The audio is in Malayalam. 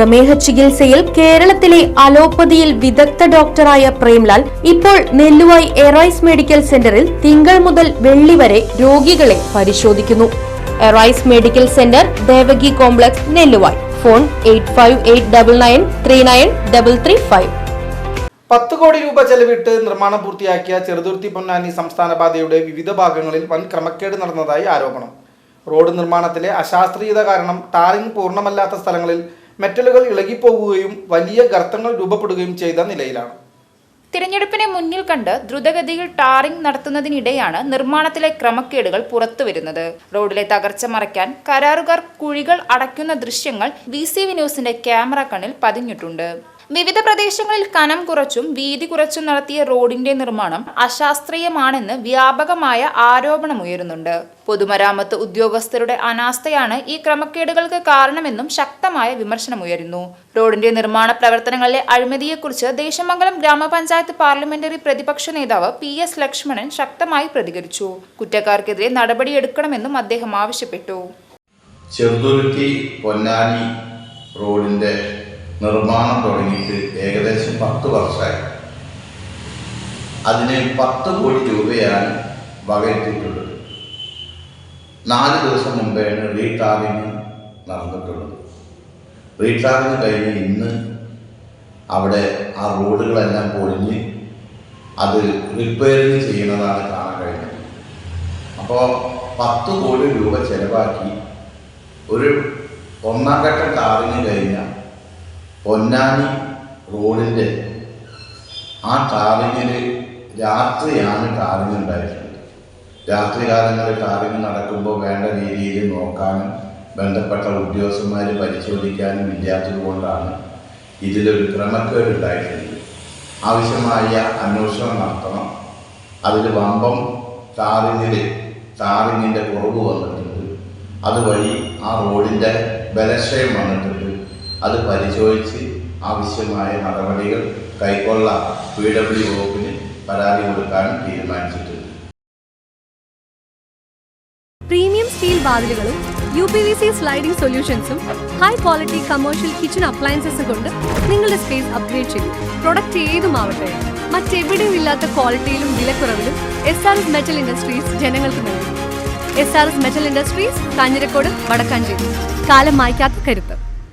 പ്രമേഹ ചികിത്സയിൽ കേരളത്തിലെ അലോപ്പതിയിൽ വിദഗ്ധ ഡോക്ടറായ പ്രേംലാൽ ഇപ്പോൾ നെല്ലുവായി എറൈസ് മെഡിക്കൽ സെന്ററിൽ തിങ്കൾ മുതൽ വെള്ളി വരെ രോഗികളെ പരിശോധിക്കുന്നു. Arise medical centre Devaki complex Nelluvayi. Phone eight five eight double nine three nine double three five. പത്ത് കോടി രൂപ ചെലവിട്ട് നിർമ്മാണം പൂർത്തിയാക്കിയ ചെറുതുരുത്തി പൊന്നാനി സംസ്ഥാന പാതയുടെ വിവിധ ഭാഗങ്ങളിൽ വൻ ക്രമക്കേട് നടന്നതായി ആരോപണം. റോഡ് നിർമ്മാണത്തിലെ അശാസ്ത്രീയത കാരണം ടാറിംഗ് പൂർണമല്ലാത്ത സ്ഥലങ്ങളിൽ മെറ്റലുകൾ ഇളകിപ്പോകുകയും വലിയ ഗർത്തങ്ങൾ രൂപപ്പെടുകയും ചെയ്ത നിലയിലാണ്. തിരഞ്ഞെടുപ്പിനെ മുന്നിൽ കണ്ട് ദ്രുതഗതിയിൽ ടാറിംഗ് നടത്തുന്നതിനിടെയാണ് നിർമ്മാണത്തിലെ ക്രമക്കേടുകൾ പുറത്തുവരുന്നത്. റോഡിലെ തകർച്ച മറയ്ക്കാൻ കരാറുകാർ കുഴികൾ അടയ്ക്കുന്ന ദൃശ്യങ്ങൾ ബി ന്യൂസിന്റെ ക്യാമറ കണ്ണിൽ പതിഞ്ഞിട്ടുണ്ട്. വിവിധ പ്രദേശങ്ങളിൽ കനം കുറച്ചും വീതി കുറച്ചും നടത്തിയ റോഡിന്റെ നിർമ്മാണം അശാസ്ത്രീയമാണെന്ന് വ്യാപകമായ ആരോപണമുയരുന്നുണ്ട് പൊതുമരാമത്ത് ഉദ്യോഗസ്ഥരുടെ അനാസ്ഥയാണ് ഈ ക്രമക്കേടുകൾക്ക് കാരണമെന്നും ശക്തമായ വിമർശനമുയരുന്നു റോഡിന്റെ നിർമ്മാണ പ്രവർത്തനങ്ങളിലെ അഴിമതിയെക്കുറിച്ച് ദേശമംഗലം ഗ്രാമപഞ്ചായത്ത് പാർലമെന്ററി പ്രതിപക്ഷ നേതാവ് പി എസ് ലക്ഷ്മണൻ ശക്തമായി പ്രതികരിച്ചു. കുറ്റക്കാർക്കെതിരെ നടപടിയെടുക്കണമെന്നും അദ്ദേഹം ആവശ്യപ്പെട്ടു. ചെറുതുരുത്തി പൊന്നാനി റോഡിന്റെ നിർമ്മാണം തുടങ്ങിയിട്ട് ഏകദേശം പത്ത് വർഷമായി. അതിന് പത്ത് കോടി രൂപയാണ് വകയെത്തിയിട്ടുള്ളത് നാല് ദിവസം മുമ്പാണ് റീടാറിങ് നടന്നിട്ടുള്ളത്. റീടാറിങ് കഴിഞ്ഞ് ഇന്ന് അവിടെ ആ റോഡുകളെല്ലാം പൊളിഞ്ഞ് അത് റിപ്പയറിങ് ചെയ്യുന്നതാണ് കാണാൻ കഴിഞ്ഞത്. അപ്പോൾ പത്ത് കോടി രൂപ ചെലവാക്കി ഒരു ഒന്നാം ഘട്ടം ടാറിങ് കഴിഞ്ഞ പൊന്നാനി റോഡിന്റെ ആ ടാറിങ്ങിൽ രാത്രിയാണ് ടാറിങ് ഉണ്ടായിട്ടുള്ളത്. രാത്രി കാലങ്ങളിൽ ടാറിങ് നടക്കുമ്പോൾ വേണ്ട രീതിയിൽ നോക്കാനും ബന്ധപ്പെട്ട ഉദ്യോഗസ്ഥന്മാർ പരിശോധിക്കാനും ഇല്ലാത്തത് കൊണ്ടാണ് ഇതിലൊരു ക്രമക്കേട് ആവശ്യമായ അന്വേഷണം നടത്തണം. അതിൽ വമ്പം ടാറിങ്ങിൽ ടാറിങ്ങിന്റെ കുറവ് വന്നിട്ടുണ്ട്. അതുവഴി ആ റോഡിന്റെ ബലക്ഷയം വന്നിട്ടുണ്ട്. അത് പരിശോധിച്ച് ആവശ്യമായ നടപടികൾ കൈക്കൊള്ള. പി ഡബ്ല്യു വകുപ്പിന് പരാതി കൊടുക്കാനും തീരുമാനിച്ചിട്ടുണ്ട്. പ്രീമിയം സ്റ്റീൽ വാതിലുകളും U P V C sliding സൊല്യൂഷൻസും high quality commercial kitchen അപ്ലയൻസസും കൊണ്ട് നിങ്ങളുടെ സ്പേസ് അപ്ഗ്രേഡ് ചെയ്യും പ്രൊഡക്റ്റ് ഏതുമാവട്ടെ മറ്റെവിടെയും ഇല്ലാത്ത ക്വാളിറ്റിയിലും വിലക്കുറവിലും S R S metal industries ജനങ്ങൾക്ക് നൽകും. S R S metal industries Kanjirakode Vadakkanchery. കാലം മായ്ക്കാത്ത കരുത്ത്.